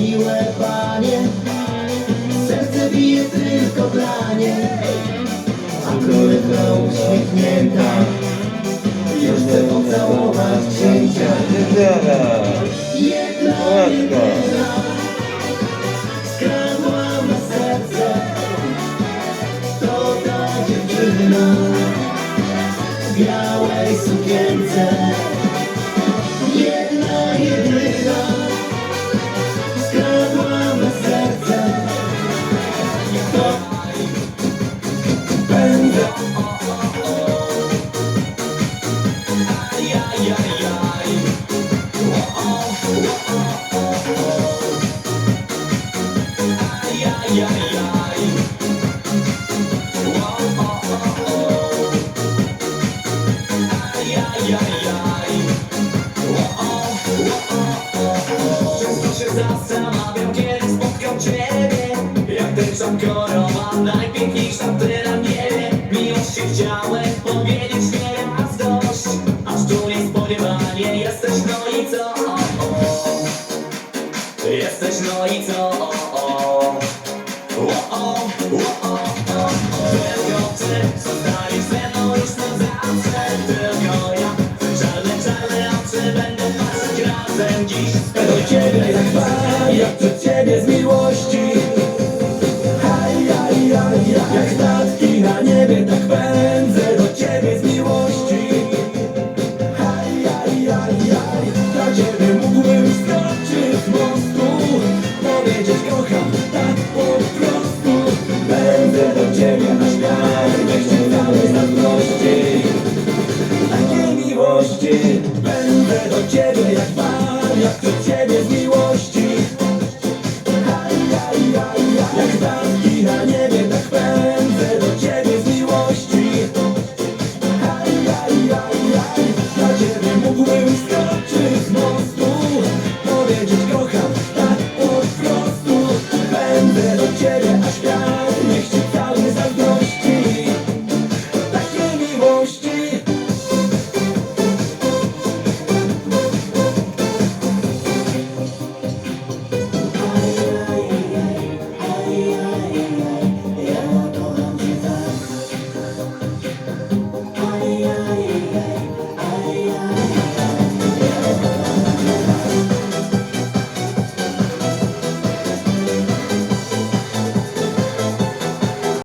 miłe panie. Serce bije tylko dla nie A królewka uśmiechnięta. Już chcę pocałować księcia. Jedna, jedna. Skradła me serce. To ta dziewczyna W białej sukienki Zastanawiam, kiedy spotkam Ciebie. Jak tęczą korowa najpiękniejsza i co? O, o. Jesteś no i co? O, o. O, o, o, o, o. Bełkocy, Georgia.